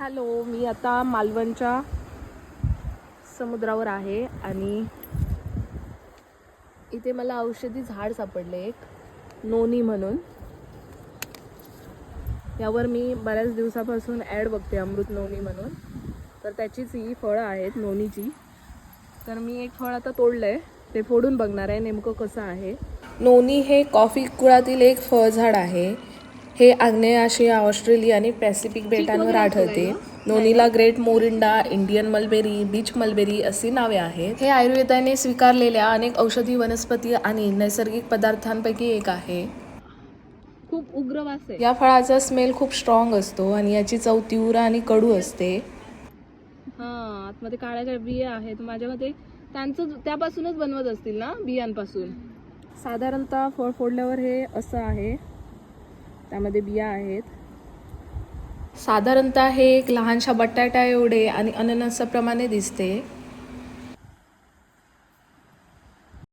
Hello मी आता मालवणच्या समुद्रावर आहे आणि इथे मला औषधी झाड सापडले एक नोनी म्हणून. यावर मी बऱ्याच दिवसापासून ॲड बघते अमृत नोनी म्हणून. तर त्याचीच ही फळं आहेत नोनीची. तर मी एक फळ आता तोडलं आहे ते फोडून बघणार आहे नेमकं कसं आहे. नोनी हे कॉफी कुळातील एक फळझाड आहे. हे आग्नेय आशिया ऑस्ट्रेलिया आणि पॅसिफिक बेटांवर आढळते. नोनीला great morinda Indian mulberry beach mulberry अशी नावे आहेत. हे आयुर्वेदाने स्वीकारलेल्या अनेक औषधी वनस्पती आणि नैसर्गिक पदार्थांपैकी एक आहे. खूप उग्र वास आहे. या फळाचा स्मेल खूप स्ट्रॉंग असतो आणि याची चव तीव्र आणि कडू असते. हा आतमध्ये काळ्या बिया आहेत. माझ्या मते त्यांचं त्यापासूनच बनवत असतील ना बियांपासून? साधारणतः फळ फोडल्यावर हे असं आहे. त्यामध्ये बिया आहेत. साधारणतः हे एक लहानशा बटाटा एवढे आणि अननसाप्रमाणे दिसते.